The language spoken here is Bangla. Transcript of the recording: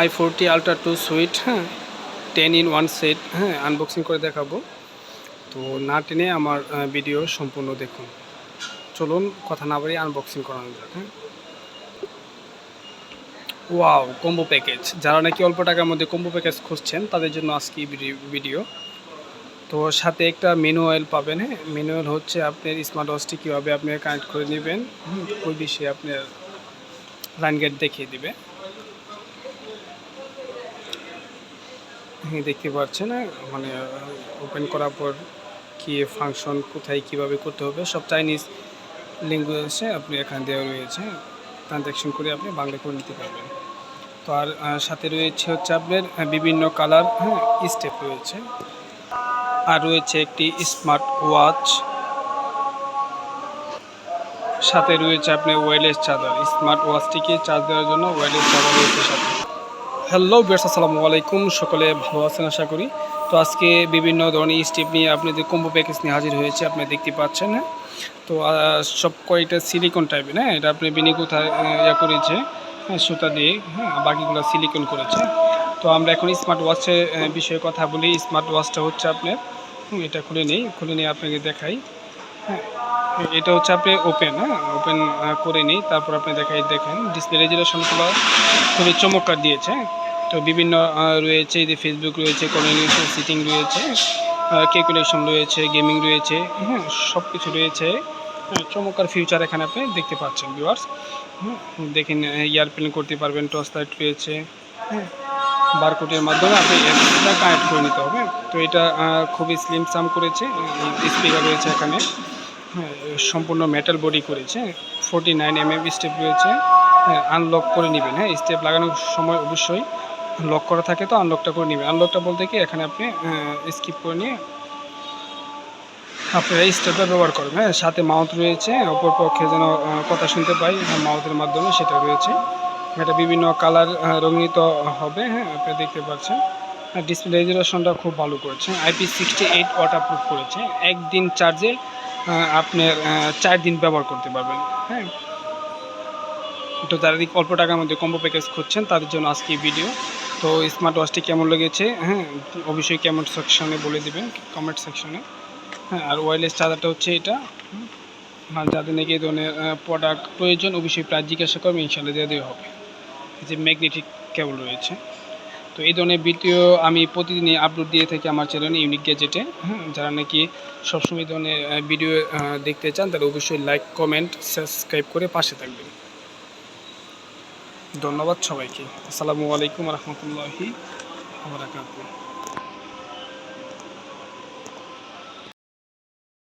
I forty ultra two sweet হ্যাঁ টেন ইন ওয়ান সেট হ্যাঁ আনবক্সিং করে দেখাবো। তো না টেনে আমার ভিডিও সম্পূর্ণ দেখুন। চলুন, কথা না বাড়িয়ে আনবক্সিং করানো যাক হ্যাঁ। ওয়াও কম্বো প্যাকেজ যারা নাকি অল্প টাকার মধ্যে কম্বো প্যাকেজ খুঁজছেন, তাদের জন্য আজকে ভিডিও তো সাথে একটা অয়েল পাবেন হ্যাঁ। অয়েল হচ্ছে আপনার স্মার্ট ওয়াচটি কীভাবে আপনি কানেক্ট করে নেবেন ওই বিষয়ে আপনার লাইন গেট দেখিয়ে দিবে। দেখতে পাচ্ছেন মানে ওপেন করার পর কী ফাংশন কোথায় কীভাবে করতে হবে, সব চাইনিজ ল্যাঙ্গুয়েজে আপনি এখান দেওয়া রয়েছে। ট্রানজ্যাকশন করে আপনি বাংলা করে নিতে পারবেন। তো আর সাথে রয়েছে হচ্ছে আপনার বিভিন্ন কালার হ্যাঁ স্টেপ রয়েছে। আর রয়েছে একটি স্মার্ট ওয়াচ সাথে রয়েছে আপনার ওয়্যারলেস চার্জার স্মার্ট ওয়াচটিকে চার্জ দেওয়ার জন্য ওয়্যারলেস চার্জার রয়েছে সাথে। হ্যালো বিয়ার্স আসসালামু আলাইকুম। সকলে ভালো আছেন আশা করি। তো আজকে বিভিন্ন ধরনের স্টেপ নিয়ে আপনাদের কম্বো প্যাকেজ নিয়ে হাজির হয়েছে, আপনি দেখতে পাচ্ছেন। হ্যাঁ তো সব কয়টা সিলিকন টাইপের হ্যাঁ এটা আপনি বিনি কোথায় ইয়া করেছে হ্যাঁ সুতা দিয়ে হ্যাঁ বাকিগুলো সিলিকন করেছে। তো আমরা এখন স্মার্ট ওয়াচের বিষয়ে কথা বলি। স্মার্ট ওয়াচটা হচ্ছে আপনার এটা খুলে নেই। খুলে নিয়ে আপনাকে দেখাই। হ্যাঁ। এটা হচ্ছে আপনি ওপেন হ্যাঁ? ওপেন করে নিই। তারপর আপনি দেখাই দেখেন। ডিসপ্লে রেজুলেশনগুলো খুবই চমৎকার দিয়েছে হ্যাঁ। তো বিভিন্ন রয়েছে যে ফেসবুক রয়েছে কমিউনিকেশন সিটিং রয়েছে ক্যালকুলেশন রয়েছে গেমিং রয়েছে হ্যাঁ? সব কিছু রয়েছে। হ্যাঁ, চমৎকার ফিউচার এখানে আপনি দেখতে পাচ্ছেন ভিউয়ার্স দেখেন এয়ারপ্লেন করতে পারবেন টর্চ লাইট রয়েছে হ্যাঁ? বারকোডের মাধ্যমে আপনি অ্যাপসটা কানেক্ট করে নিতে হবে। তো এটা খুবই স্লিম সাম করেছে। স্পিকার রয়েছে এখানে। হ্যাঁ সম্পূর্ণ মেটাল বডি করেছে। Forty nine M M step রয়েছে। হ্যাঁ আনলক করে নেবেন। হ্যাঁ স্টেপ লাগানোর সময় অবশ্যই লক করা থাকে তো আনলকটা করে নেবেন। আনলকটা বলতে কি, এখানে আপনি স্কিপ করে নিয়ে আপনারা স্টেপটা ব্যবহার করবেন। হ্যাঁ সাথে মাউথ রয়েছে। অপর পক্ষে যেন কথা শুনতে পাই মাউথের মাধ্যমে সেটা রয়েছে। এটা বিভিন্ন কালার রঙিত হবে হ্যাঁ আপনি দেখতে পাচ্ছেন। ডিসপ্লে রেজুলেশনটা খুব ভালো করেছে। IP sixty eight waterproof করেছে। একদিন চার্জে আপনার চার দিন ব্যবহার করতে পারবেন হ্যাঁ। তো যারা অল্প টাকার মধ্যে কম্বো প্যাকেজ খুঁজছেন, তাদের জন্য আজকে ভিডিও তো স্মার্ট ওয়াচটি কেমন লেগেছে হ্যাঁ অবশ্যই কেমন সেকশনে বলে দেবেন কমেন্ট সেকশনে হ্যাঁ আর ওয়্যারলেস চার্জারটা হচ্ছে এটা। আর যাদের নাকি এই ধরনের প্রোডাক্ট প্রয়োজন, অবশ্যই প্রায় জিজ্ঞাসা করবে ইনশাল্লাহ দিয়ে দেওয়া হবে। যে ম্যাগনেটিক কেবল রয়েছে। তো এই ধরনের ভিডিও আমি প্রতিদিনই আপলোড দিয়ে থাকি আমার চ্যানেলে ইউনিক গ্যাজেটে যারা নাকি সবসময় ধরনের ভিডিও দেখতে চান, তারা অবশ্যই লাইক কমেন্ট সাবস্ক্রাইব করে পাশে থাকবেন। ধন্যবাদ সবাইকে। আসসালামু আলাইকুম রহমতুল্লাহি